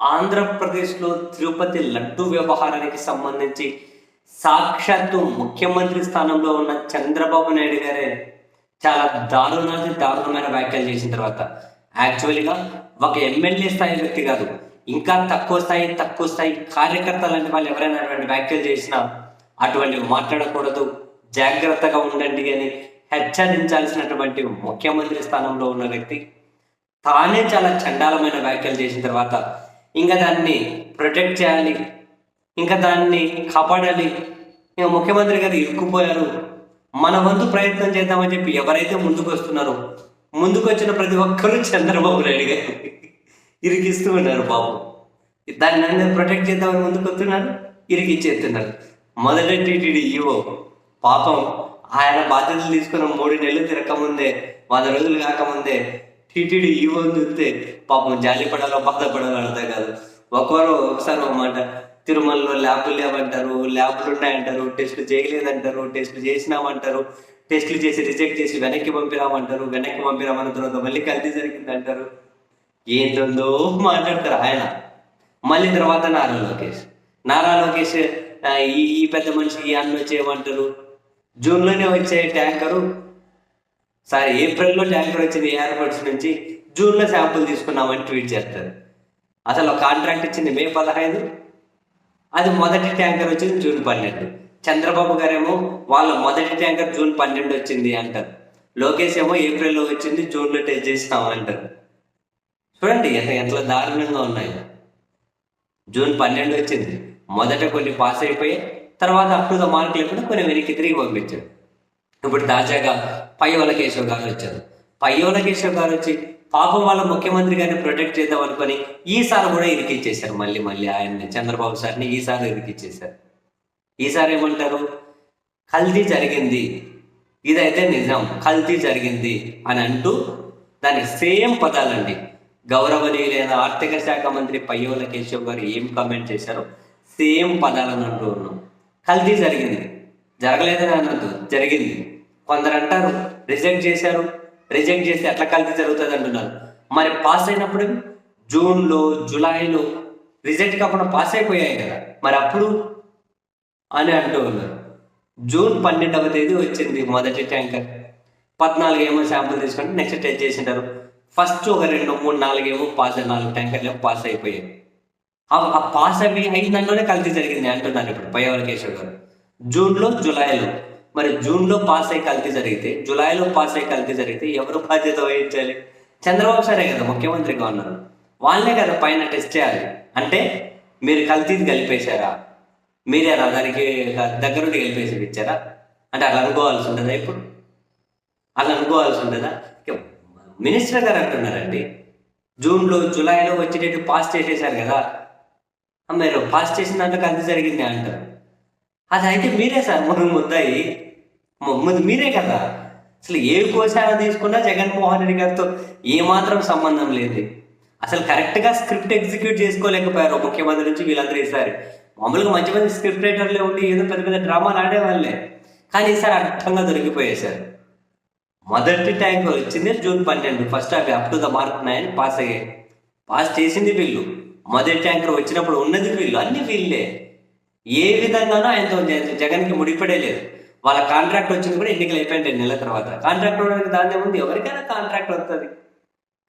ఆంధ్రప్రదేశ్లో తిరుపతి లడ్డు వ్యవహారానికి సంబంధించి సాక్షాత్తు ముఖ్యమంత్రి స్థానంలో ఉన్న చంద్రబాబు నాయుడు గారే చాలా దారుణాది దారుణమైన వ్యాఖ్యలు చేసిన తర్వాత యాక్చువల్గా ఒక ఎమ్మెల్యే స్థాయి వ్యక్తి కాదు ఇంకా తక్కువ స్థాయి తక్కువ స్థాయి కార్యకర్త లాంటి వాళ్ళు ఎవరైనా అటువంటి వ్యాఖ్యలు చేసినా అటువంటివి మాట్లాడకూడదు జాగ్రత్తగా ఉండండి అని హెచ్చరించాల్సినటువంటి ముఖ్యమంత్రి స్థానంలో ఉన్న వ్యక్తి తానే చాలా చండాలమైన వ్యాఖ్యలు చేసిన తర్వాత ఇంకా దాన్ని ప్రొటెక్ట్ చేయాలి. ఇంకా దాన్ని కాపాడాలి. ఇంకా ముఖ్యమంత్రి గారు ఇరుక్కుపోయారు. మన వంతు ప్రయత్నం చేద్దామని చెప్పి ఎవరైతే ముందుకు వస్తున్నారో ముందుకు వచ్చిన ప్రతి ఒక్కరూ చంద్రబాబు నాయుడు గారు ఇరికిస్తూ ఉన్నారు బాబు. దాన్ని నన్ను ప్రొటెక్ట్ చేద్దామని ముందుకు వస్తున్నారు ఇరికిచ్చేస్తున్నారు. మొదట టీటీడీ ఈవో పాపం ఆయన బాధ్యతలు తీసుకున్న మూడు నెలలు తిరగకముందే వంద రోజులు కాకముందే టీటీడీ ఈవో చూస్తే పాపం జాలి పడాలో బాధపడాలో అర్థం కాదు. ఒకవారు ఒకసారి ఒక మాట తిరుమలలో ల్యాబులు లేవంటారు ల్యాబులు ఉన్నాయంటారు టెస్టులు చేయలేదంటారు టెస్టులు చేసినామంటారు టెస్టులు చేసి రిజెక్ట్ చేసి వెనక్కి పంపిరామంటారు వెనక్కి పంపిరామన్న తర్వాత మళ్ళీ కలిసి జరిగిందంటారు. ఏంటందో మాట్లాడతారు ఆయన. మళ్ళీ తర్వాత నారా లోకేష్. నారా లోకేష్ ఈ ఈ పెద్ద మనిషి ఈ అన్న వచ్చేయమంటారు. జూన్లోనే వచ్చే ట్యాంకరు సార్ ఏప్రిల్లో ట్యాంకర్ వచ్చింది ఎయిర్పోర్ట్స్ నుంచి జూన్లో శాంపుల్ తీసుకున్నామని ట్వీట్ చేస్తారు. అసలు కాంట్రాక్ట్ ఇచ్చింది మే పదహైదు. అది మొదటి ట్యాంకర్ వచ్చింది జూన్ పన్నెండు. చంద్రబాబు గారేమో వాళ్ళ మొదటి ట్యాంకర్ జూన్ పన్నెండు వచ్చింది అంటారు. లోకేష్ ఏమో ఏప్రిల్లో వచ్చింది జూన్లో టెస్ట్ చేసినాం అంటారు. చూడండి ఎంత ఎంత దారుణంగా ఉన్నాయి. జూన్ పన్నెండు వచ్చింది. మొదట కొన్ని పాస్ అయిపోయి తర్వాత అప్పుడు మార్కులు ద కొన్ని వెనక్కి తిరిగి పంపించారు. ఇప్పుడు తాజాగా పయ్యోల కేశవ్ గారు వచ్చారు. పయ్యోల కేశవ్ గారు వచ్చి పాపం వాళ్ళ ముఖ్యమంత్రి గారిని ప్రొటెక్ట్ చేద్దాం అనుకొని ఈసారి కూడా ఇరికిచ్చేశారు. మళ్ళీ మళ్ళీ ఆయన్ని చంద్రబాబు సార్ని ఈసారి ఇరికిచ్చేశారు. ఈసారి ఏమంటారు? కల్తీ జరిగింది. ఇదైతే నిజం. కల్తీ జరిగింది అని అంటూ దాని సేమ్ పదాలండి. గౌరవనీయులైన ఆర్థిక శాఖ మంత్రి పయ్యోల కేశవ్ గారు ఏం కామెంట్ చేశారో సేమ్ పదాలను అంటూ ఉన్నాం కల్తీ జరిగింది. జరగలేదని అనద్దు. జరిగింది. కొందరు అంటారు రిజెక్ట్ చేశారు రిజెక్ట్ చేస్తే ఎట్లా కలిసి జరుగుతుంది అంటున్నారు. మరి పాస్ అయినప్పుడు? జూన్లో జూలైలో రిజెక్ట్ కాకుండా పాస్ అయిపోయాయి కదా. మరి అప్పుడు? అని అంటూ ఉన్నారు. జూన్ పన్నెండవ తేదీ వచ్చింది మొదటి ట్యాంకర్. పద్నాలుగు ఏమో శాంపుల్ తీసుకుంటే నెక్స్ట్ టెస్ట్ చేసింటారు. ఫస్ట్ ఒక రెండు మూడు నాలుగు ఏమో పాస్ నాలుగు ట్యాంకర్లు పాస్ అయిపోయాయి. ఆ- పాస్ అవి అయిన నెలలోనే కలిసి జరిగింది అంటున్నారు ఇప్పుడు పయ్యవర కేశవ్ గారు. జూన్లో జూలైలో. మరి జూన్లో పాస్ అయ్యి కల్తీ జరిగితే జూలైలో పాస్ అయ్యి కల్తీ జరిగితే ఎవరు బాధ్యత వహించాలి? చంద్రబాబు సరే కదా ముఖ్యమంత్రిగా ఉన్నారు. వాళ్ళే కదా పైన టెస్ట్ చేయాలి. అంటే మీరు కల్తీది కలిపేశారా? మీరే దానికి దగ్గరుండి కలిపేసి ఇచ్చారా? అంటే అలా అనుకోవాల్సి ఉంటుందా ఇప్పుడు? అలా అనుకోవాల్సి ఉంటుందా? మినిస్టర్ గారు అంటున్నారండి జూన్లో జూలైలో వచ్చేటట్టు పాస్ చేసేసారు కదా. మీరు పాస్ చేసిన దాంట్లో కల్తీ జరిగింది అంటారు. అది అయితే మీరే సార్ ముందు ముద్దాయి ము- మీరే కదా. అసలు ఏ కోశాన తీసుకున్నా జగన్మోహన్ రెడ్డి గారితో ఏమాత్రం సంబంధం లేదు. అసలు కరెక్ట్గా స్క్రిప్ట్ ఎగ్జిక్యూట్ చేసుకోలేకపోయారు ముఖ్యమంత్రి నుంచి వీళ్ళందరూ ఈసారి. మామూలుగా మంచి మంచి స్క్రిప్ట్ రైటర్లే ఉండి ఏదో పెద్ద పెద్ద డ్రామాలు ఆడేవాళ్ళే. కానీ ఈసారి అర్థంగా దొరికిపోయేశారు మొదటి ట్యాంక్ వచ్చింది జూన్ పన్నెండు. ఫస్ట్ అవి అప్ టు ద మార్క్ ఉన్నాయని పాస్ అయ్యాయి. పాస్ చేసింది వీళ్ళు. మొదటి ట్యాంకర్ వచ్చినప్పుడు ఉన్నది వీళ్ళు. అన్ని వీళ్ళే. ఏ విధంగానూ ఆయనతో జగన్కి ముడిపడే లేదు. వాళ్ళ కాంట్రాక్ట్ వచ్చింది కూడా ఎన్నికలు అయిపోయింది రెండు నెలల తర్వాత. కాంట్రాక్ట్ ఉండడానికి దాని ఉంది. ఎవరికైనా కాంట్రాక్ట్ వస్తుంది.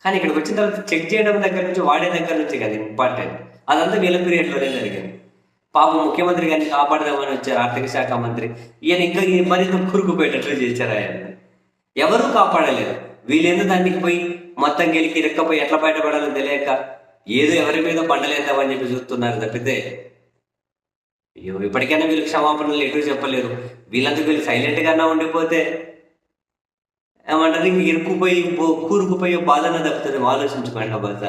కానీ ఇక్కడికి వచ్చిన తర్వాత చెక్ చేయడం దగ్గర నుంచి వాడే దగ్గర నుంచి కదా ఇంపార్టెంట్ అదంతా వీళ్ళ పీరియడ్లోనే జరిగింది. పాపం ముఖ్యమంత్రి గారిని కాపాడదామని వచ్చారు ఆర్థిక శాఖ మంత్రి. ఈయన ఇంకా ఈ మరింత కురుకుపోయేటట్లు చేశారు ఆయన. ఎవరూ కాపాడలేరు వీళ్ళేందో దానికి పోయి మొత్తం గెలికి రెక్కపోయి ఎట్లా బయటపడాలో తెలియక ఏదో ఎవరి మీద పండలేద్దామని చెప్పి చూస్తున్నారు తప్పితే అయ్యో, ఇప్పటికైనా వీళ్ళు క్షమాపణలు ఎటు చెప్పలేరు వీళ్ళంతా వీళ్ళు సైలెంట్ ఉండిపోతే ఏమంటారు ఇంక ఇరుక్కుపోయి బో- కూరుకుపోయి బాధన తప్పుతుంది. ఆలోచించుకోండి ఆ బాధ